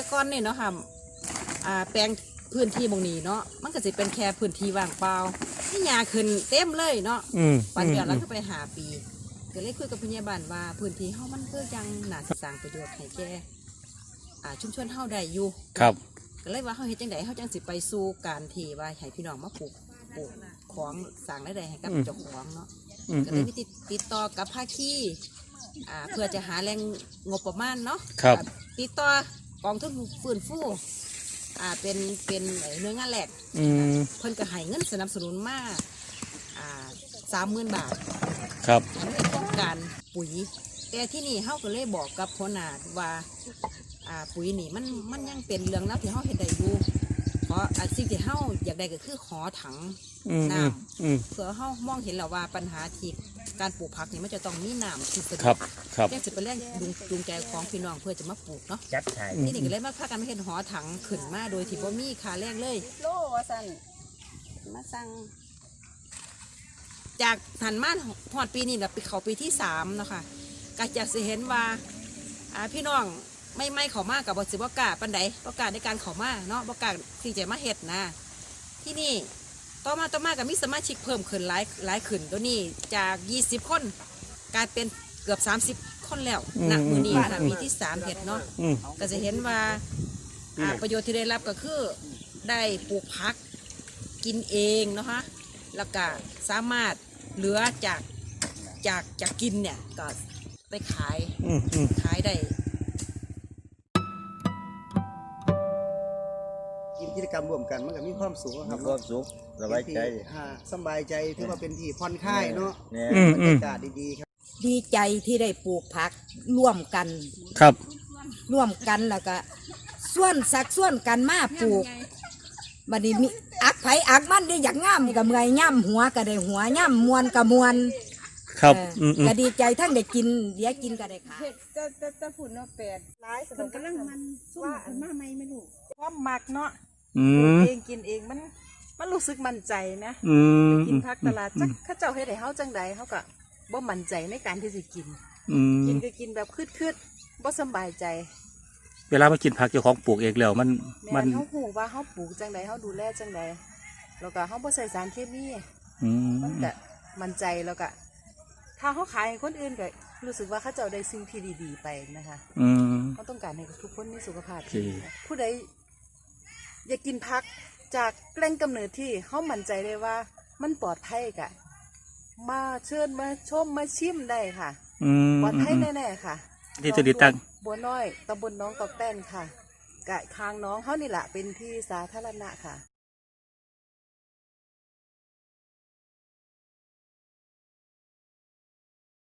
แต่ก่อนนี่เนาะค่ะอ่าแปลงพื้นที่บงนี้เนาะมันก็จะเป็นแค่พื้นที่ว่างเปล่าที่หญ้าขึ้นเต็มเลยเนาะอืมปันเดียวอืแล้วมก็ไปหาปีก็เลยคุยกับพยาบาลว่าพื้นที่เฮามันก็ยังน่าสิสร้างประโยชน์ให้แก่อ่าชุมชนเฮาได้อยู่ครับก็เลยว่าเฮาเฮ็ดจังไดเฮาจังสิไปสู่การที่ว่าให้พี่น้องมาปลูกปลูกของสร้างรายได้ให้กับเจ้าของเนาะอืมก็อืเลยมมีติดติดต่อกับภาคีอ่าเพื่อจะหาแหล่งงบประมาณเนาะครับอ่าติดต่อ กองทุนฟื้นฟูอ่าเป็นเป็นไอ้หน่วยงานแหลกอืมเพิ่นก็ให้เงินสนับสนุนมาอ่าสามหมื่นบาทครับอันนี้ต้องการปุ๋ย แต่ที่นี่เฮาก็เลยบอกกับพ่อนาดว่าอ่าปุ๋ยนี่มันมันยังเป็นเรื่องนับที่เฮาเฮ็ดได้อยู่เพราะอ่าสิ่งที่เฮาอยากได้ก็คือขอถังอืมอืมอืม เพื่อเฮามองเห็นแล้วว่าปัญหาที่ การปลูกผักนี่มันจะต้องมีน้ำที่สะดครัวบกครับนี่จะเป็นแรงจูงจูงใจของพี่น้องเพื่อจะมาปลูกเนาะจัดใช่อืมที่นี่ก็เลยมาพากันมาเห็นหอถังขึ้นมาโดยที่บ่มีค่าแรงเลย โลว่าซั่นมาสั่งจากหันมาหอดปีนี้แหละปีเขาปีที่สามเนาะค่ะก็จะสิเห็นว่าอ่าพี่น้องไม่ไม่เขามากกับบสิบกล้าปันใดประกล้าศในการเขามาเนาะประกล้าศที่จะมาเฮ็ดนะ ที่นี่ ต่อมาต่อมากับมีสมาชิกเพิ่มขึ้นหลายหลายขึ้นตัวนี้จาก 20 คนกลายเป็นเกือบ 30 คนแล้วอืมณมือนี้อืมนะปีที่สามเห็ดเนาะอืม ก็จะเห็นว่าอ่าประโยชน์ที่ได้รับก็คือได้ปลูกผักกินเองเนาะฮะแล้วก็สามารถเหลือจากจากจากกินเนี่ยก็ไปขาย อืมอืม ขายได้ กิจกรรมร่วมกันมันก็มีความสุขคมีรับความสุขสบายใจเป็นที่อ่าสำบายใจถือว่าเป็นที่ผ่อนคลายเนาะเนี่ยอืมบรอืรมยากาศดีๆครับ ดีใจที่ได้ปลูกผักร่วมกัน ครับ ร่วมกันแล้วก็ส่วนสักส่วนกันมาปลูกบัดนี้มีอักไผอักมันได้อยากง่ามกับเมื่อยย่ำหัวก็ได้หัวย่ำมวนกับมวนครับ เอออืมอืม ก็ดีใจทั้งได้กินเดี๋ยวกินก็ได้ขายจะจะจะฝุ่นเนาะแปดร้ายคนกำลังมันซุ่มคนมาไม่ไม่รู้ความมักเนาะ อืปลูกมเองกินเองมันมันรู้สึกมั่นใจนะอืมกินพักตลาดจักเข้าเจ้าให้ได้เฮาจังใดเฮาก็บ่มั่นใจในการที่สิกิน อืมกินก็กินแบบคืดๆบ่สำบายใจเวลามากินผักเจ้าของปลูกเองแล้วมันแม่มันนเฮาฮู้ว่าเฮาปลูกจังใดเฮาดูแลจังใดแล้วก็เฮาบ่ใส่สารเคมีอืมมันก็มั่นใจแล้วก็ถ้าเฮาขายให้คนอื่นก็รู้สึกว่าเขาเจ้าได้สิ่งที่ดีๆไปนะคะ อืม เขาต้องการให้ทุกคนมีสุขภาพโอเคที่ดีผู้ใด อยากกินพักจากแหล่งกำเนิดที่เขามั่นใจได้ว่า มันปลอดภัยกะมาเชิญมาชมมาชิมได้ค่ะอืมปลอดภัยอืมแน่ๆค่ะ ที่จะติดตั้งบัวน้อยตำบลน้องตอกแป้นค่ะกะทางน้องเขานี่แหละเป็นที่สาธารณะค่ะ